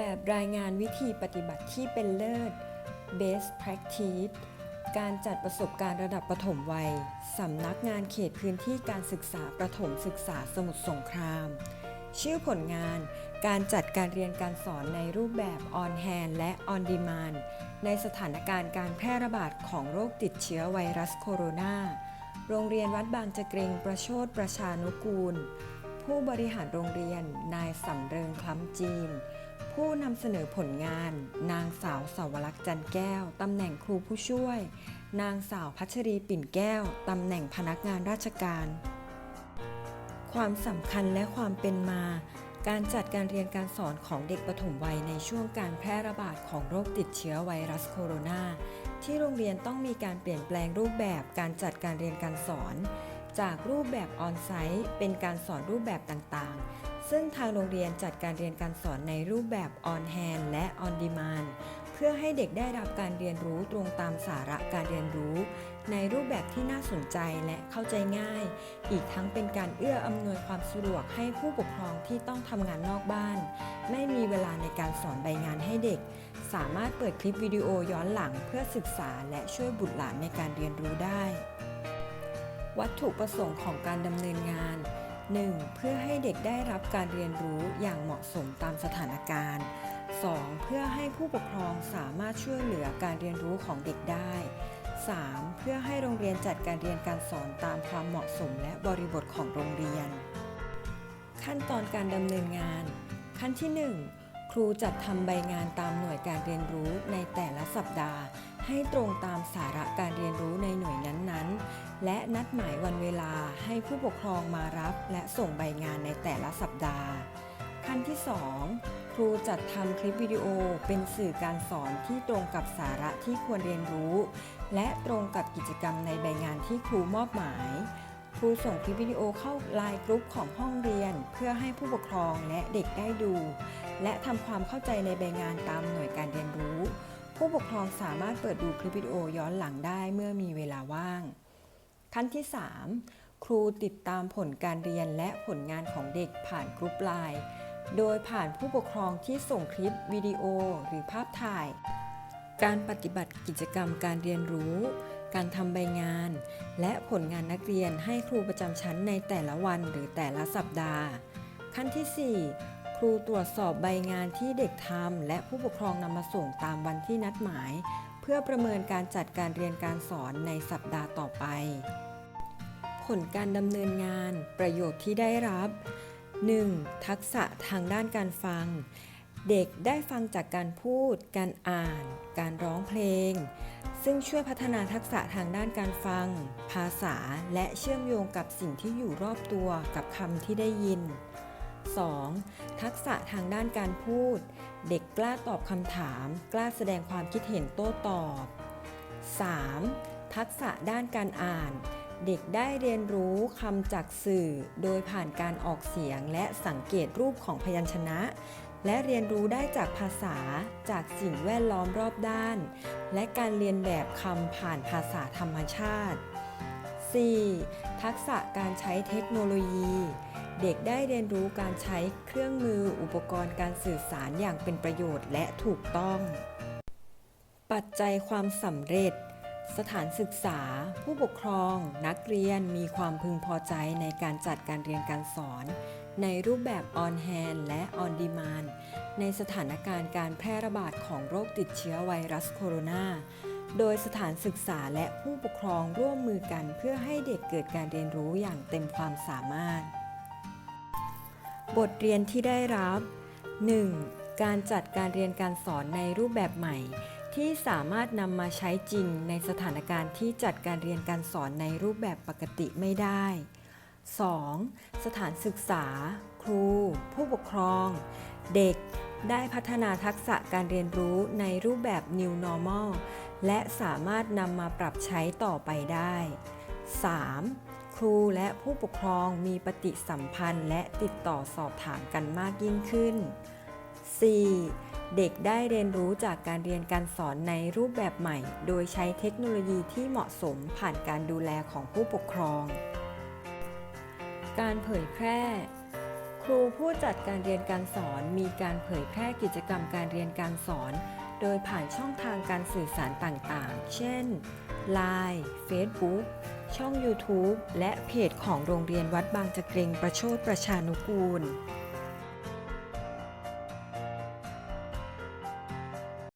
แบบรายงานวิธีปฏิบัติที่เป็นเลิศ Best Practice การจัดประสบการณ์ระดับประถมวัย สำนักงานเขตพื้นที่การศึกษาประถมศึกษาสมุทรสงคราม ชื่อผลงาน การจัดการเรียนการสอนในรูปแบบ On Hand และ On Demand ในสถานการณ์การแพร่ระบาดของโรคติดเชื้อไวรัสโคโรนา โรงเรียนวัดบางจะเกรงประโชดประชานุกูล ผู้บริหารโรงเรียน นายสำเริงคล้ำจีน ผู้นำเสนอผลงาน นางสาวสาวรักษ์จันแก้ว ตำแหน่งครูผู้ช่วย นางสาวพัชรีปิ่นแก้ว ตำแหน่งพนักงานราชการ ความสำคัญและความเป็นมา การจัดการเรียนการสอนของเด็กปฐมวัยในช่วงการแพร่ระบาดของโรคติดเชื้อไวรัสโคโรนาที่โรงเรียนต้องมีการเปลี่ยนแปลงรูปแบบการจัดการเรียนการสอน จากรูปแบบออนไซต์เป็นการสอนรูปแบบต่างๆ ซึ่งทางโรงเรียนจัดการเรียนการสอนในรูปแบบ on hand และ on demand เพื่อให้เด็กได้รับการเรียนรู้ตรงตามสาระการเรียนรู้ ในรูปแบบที่น่าสนใจและเข้าใจง่าย อีกทั้งเป็นการเอื้ออำนวยความสะดวกให้ผู้ปกครองที่ต้องทำงานนอกบ้าน ไม่มีเวลาในการสอนใบงานให้เด็ก สามารถเปิดคลิปวิดีโอย้อนหลังเพื่อศึกษาและช่วยบุตรหลานในการเรียนรู้ได้ วัตถุประสงค์ของการดำเนินงาน 1. เพื่อให้เด็กได้รับการเรียนรู้อย่างเหมาะสมตามสถานการณ์ 2. เพื่อให้ผู้ปกครองสามารถช่วยเหลือการเรียนรู้ของเด็กได้ 3. เพื่อให้โรงเรียนจัดการเรียนการสอนตามความเหมาะสมและบริบทของโรงเรียน ขั้นตอนการดำเนินงาน ขั้นที่ 1 ครูจัดทำใบงานตามหน่วยการเรียนรู้ในแต่ละสัปดาห์ ให้ตรงตามสาระการเรียนรู้ในหน่วยนั้นๆ และนัดหมายวันเวลาให้ผู้ปกครองมารับ และส่งใบงานในแต่ละสัปดาห์ ขั้นที่ 2 ครูจัดทำคลิปวิดีโอเป็นสื่อการสอนที่ตรงกับสาระที่ควรเรียนรู้ และตรงกับกิจกรรมในใบงานที่ครูมอบหมายครูส่งคลิปวิดีโอเข้าไลน์กรุ๊ปของห้องเรียน เพื่อให้ผู้ปกครองและเด็กได้ดู และทำความเข้าใจในใบงานตามหน่วยการเรียนรู้ ผู้ปกครองสามารถเปิดดูคลิปวิดีโอย้อนหลังได้เมื่อมีเวลาว่าง ขั้นที่ 3 ครูติดตามผลการเรียนและผลงานของเด็กผ่านกรุ๊ปไลน์โดยผ่านผู้ปกครองที่ส่งคลิปวิดีโอหรือภาพถ่าย การปฏิบัติกิจกรรมการเรียนรู้ การทำใบงาน และผลงานนักเรียนให้ครูประจำชั้นในแต่ละวันหรือแต่ละสัปดาห์ ขั้นที่ 4 ครูตรวจสอบใบงานที่เด็กทำและผู้ปกครองนำมาส่งตามวันที่นัดหมาย เพื่อประเมินการจัดการเรียนการสอนในสัปดาห์ต่อไป ผลการดำเนินงานประโยชน์ที่ได้รับ 1. ทักษะทางด้านการฟัง เด็กได้ฟังจากการพูด การอ่าน การร้องเพลง ซึ่งช่วยพัฒนาทักษะทางด้านการฟัง ภาษาและเชื่อมโยงกับสิ่งที่อยู่รอบตัวกับคำที่ได้ยิน 2. ทักษะทางด้านการพูด เด็กกล้าตอบคำถาม กล้าแสดงความคิดเห็นโต้ตอบ 3. ทักษะด้านการอ่าน เด็กได้เรียนรู้คำจากสื่อ โดยผ่านการออกเสียงและสังเกตรูปของพยัญชนะ และเรียนรู้ได้จากภาษาจากสิ่งแวดล้อมรอบด้าน และการเรียนแบบคำผ่านภาษาธรรมชาติ 4. ทักษะการใช้เทคโนโลยี เด็กได้เรียนรู้การใช้เครื่องมืออุปกรณ์การสื่อสารอย่างเป็นประโยชน์และถูกต้อง ปัจจัยความสำเร็จ สถานศึกษา ผู้ปกครอง นักเรียนมีความพึงพอใจในการจัดการเรียนการสอน ในรูปแบบ on hand และ on demand ในสถานการณ์การแพร่ระบาดของโรคติดเชื้อไวรัสโคโรนาโดยสถานศึกษาและผู้ปกครองร่วมมือกันเพื่อให้เด็กเกิดการเรียนรู้อย่างเต็มความสามารถ บทเรียนที่ได้รับ 1. การจัดการเรียนการสอนในรูปแบบใหม่ ที่สามารถนำมาใช้จริงในสถานการณ์ที่จัดการเรียนการสอนในรูปแบบปกติไม่ได้ 2. สถานศึกษา ครู ผู้ปกครอง เด็กได้พัฒนาทักษะการเรียนรู้ในรูปแบบ New Normal และสามารถนำมาปรับใช้ต่อไปได้ 3. ครูและผู้ปกครองมีปฏิสัมพันธ์และติดต่อสอบถามกันมากยิ่งขึ้น 4. เด็กได้เรียนรู้จากการเรียนการสอนในรูปแบบใหม่ โดยใช้เทคโนโลยีที่เหมาะสมผ่านการดูแลของผู้ปกครอง การเผยแพร่ครูผู้จัดการเรียนการสอนมีการเผยแพร่กิจกรรมการเรียนการสอน โดยผ่านช่องทางการสื่อสารต่างๆ เช่น Line Facebook ช่อง YouTube และเพจของโรงเรียนวัดบางจะเกรงประโชดประชานุกูล